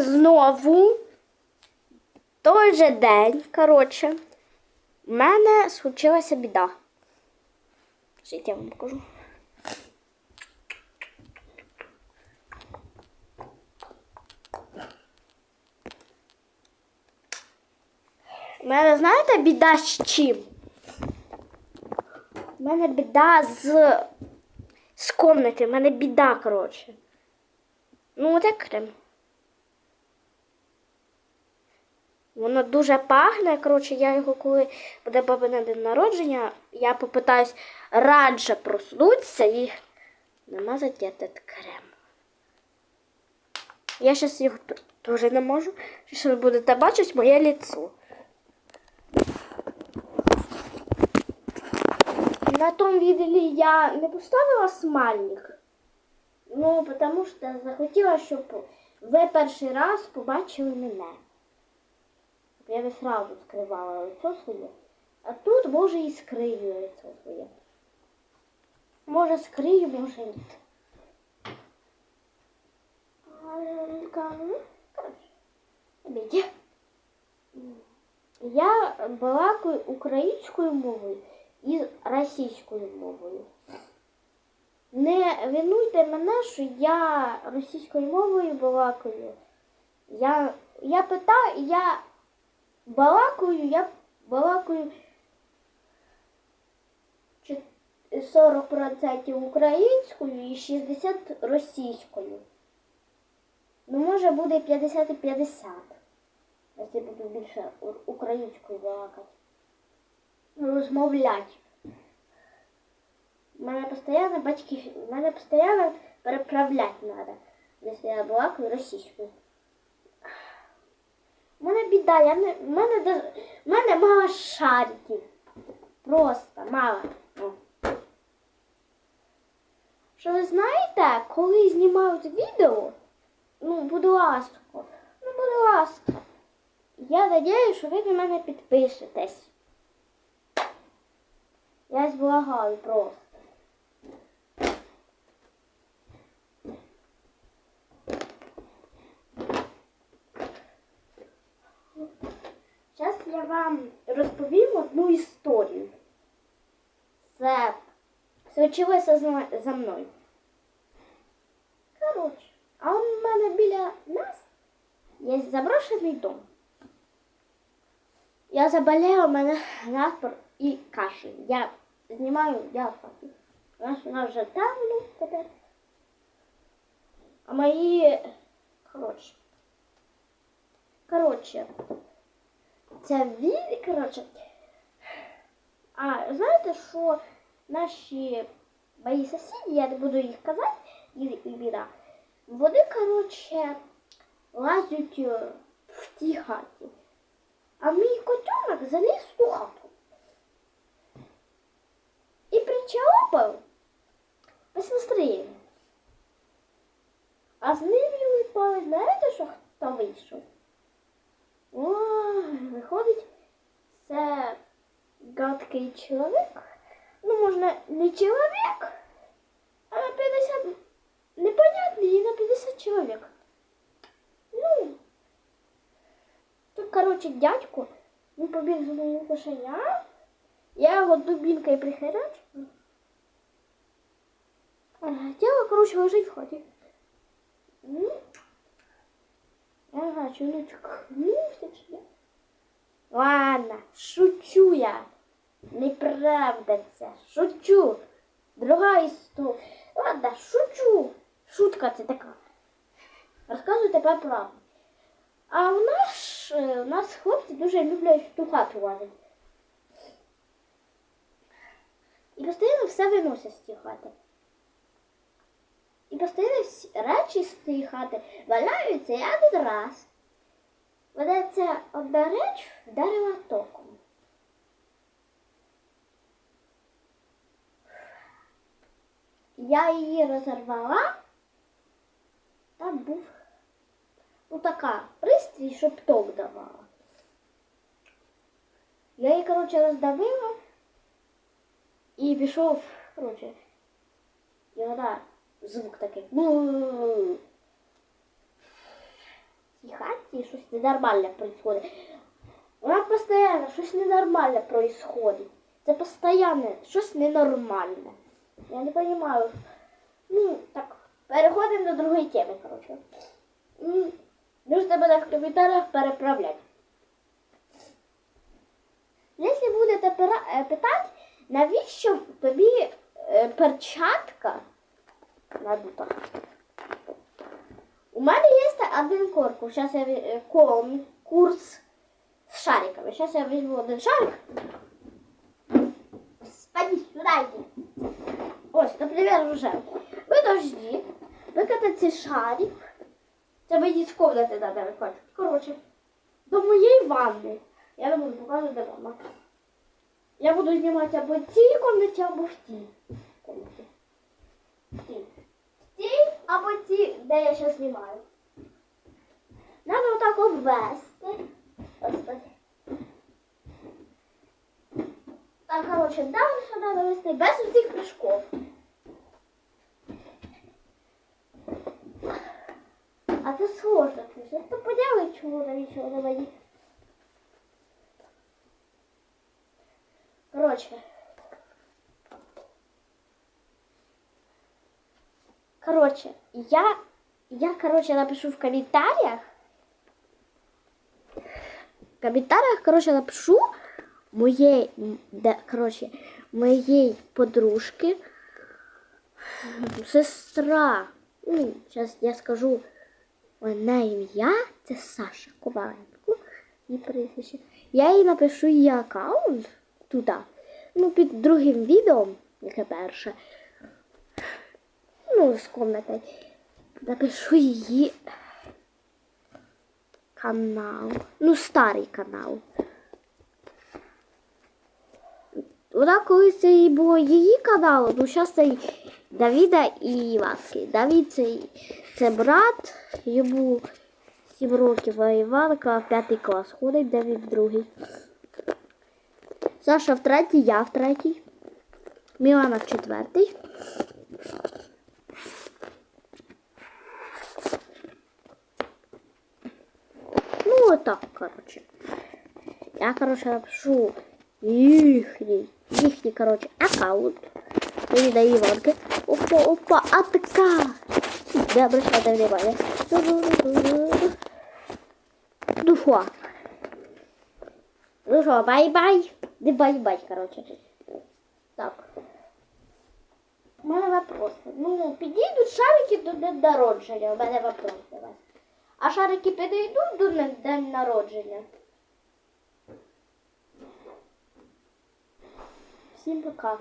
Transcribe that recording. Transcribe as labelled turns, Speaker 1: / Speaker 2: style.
Speaker 1: знову той же день, коротше, в мене случилася біда. Жить я вам покажу. У мене, знаєте, біда з чим? У мене біда з, з комнати, у мене біда, коротше. Ну, от як крем. Воно дуже пахне. Коротше, я його, коли буде бабине день народження, я попитаюсь радше проснутися і намазати этот крем. Я зараз його теж не можу. Зараз ви будете бачити моє лицо. На тому відео я не поставила смайлик. Ну, тому що захотіла, щоб ви перший раз побачили мене. Я не сразу скривала лицо своє. А тут може і скрию лицо своє. Може скрию, може ні. Ну. Я балакаю українською мовою і російською мовою. Не винуйте мене, що я російською мовою балакаю. Я, я питаю, я балакаю, я балакаю 40% українською і 60% російською. Ну, може буде 50 і 50. Якщо буду більше українською балакати. Ну, Розмовляти. Мене постійно батьки, мене постійно переправляти треба, якщо я балакаю російською. У мене біда, я не, в мене, даже- в мене мало шариків. Просто мало. Що ви знаєте, коли знімають відео, ну, будь ласка, ну, будь ласка, я надію, що ви на мене підпишетесь. Я ж благаю просто. Зараз я вам розповім одну історію. Це случилося за мною. Коротше, а в мене біля нас є заброшений дом. Я заболела, у мене наспор і кашель. Я знімаю. У нас вона вже там, ну, тепер. А мої. Коротше. Коротше. Це він, коротше. А знаєте, що наші мої сусіди, я не буду їх казати, імена, вони, коротше, лазять е, в тій хаті. А мій котенок заліз ту хату. І причалапав без настроєння. А з ним випали, знаєте, що хто вийшов? гадкий чоловік. Ну, можна не чоловік, а на 50 непонятний і на 50 чоловік. Ну, тут, коротше, дядько, він побіг за моїм кошеням. Я його дубінкою прихерачу. А Тіло, коротше, лежить в хаті. Ну, я не знаю, чи вони чкнувся, чи ні. Ладно, шучу я. Неправда це. Шучу. Друга історія. Ладно, шучу. Шутка це така. Розказую тепер правду. А у нас, е, у нас хлопці дуже люблять ту хату лазити. І постійно все виносять з цієї хати. І постійно речі з цієї хати валяються і один раз. Ця одна реч вдарила током. Я її розірвала. Там був ну така пристрій, щоб ток давала. Я її, коротше, роздавила і пішов, коротше, і вона звук такий. «бу». І Насті щось ненормальне происходить. Вона постійно щось ненормальне происходить. Це постійно щось ненормальне. Я не розумію. Ну, так, переходимо до другої теми, коротше. М, Можете мене в коментарях переправляти. Якщо будете е, питати, навіщо тобі е, перчатка надута? У мене є один корпус. Зараз я е, курс з шариками. Зараз я візьму один шарик. Ось, наприклад, вже. Подожди. Викатати шарик. Це мені з комнати треба виконати. Коротше, до моєї ванни. Я не буду показувати, де ванна. Я буду знімати або в цій комнаті, або в тій комнаті. В тій. В тій або в тій, де я зараз знімаю. Надо отак обвести. Господи. Так, коротше, далі треба вести без усіх прыжков. А це сложно. Це то поділить чого навіщо на мені. Короче. Короче, я, я, короче, напишу в комментариях. В комментариях, короче, напишу моей, м, да, короче, моей подружки сестра. Ну, сейчас я скажу вона ім'я, це Саша Коваленко. І прізвище. Я їй напишу її аккаунт туди. Ну, під другим відео, яке перше. Ну, з комнати. Напишу її канал. Ну, старий канал. Вона колись це і було її канал, ну зараз це Давіда і Іванки. Давід це, це брат, йому 7 років, а Іванка в п'ятий клас ходить, Давід другий. Саша в третій, я в третій. Мілана в четвертий. Ну, отак, коротше. Я, коротше, напишу їхній, їхній, коротше, аккаунт. Мені дає Іванки. Опа, опа, а така. Не обращайте внимания. Ну що? Ну що, бай-бай. Не бай-бай, коротше. Так. У мене вопрос. Ну, підійдуть шарики до день народження. У мене вопрос до вас. А шарики підійдуть до день народження? Всім пока.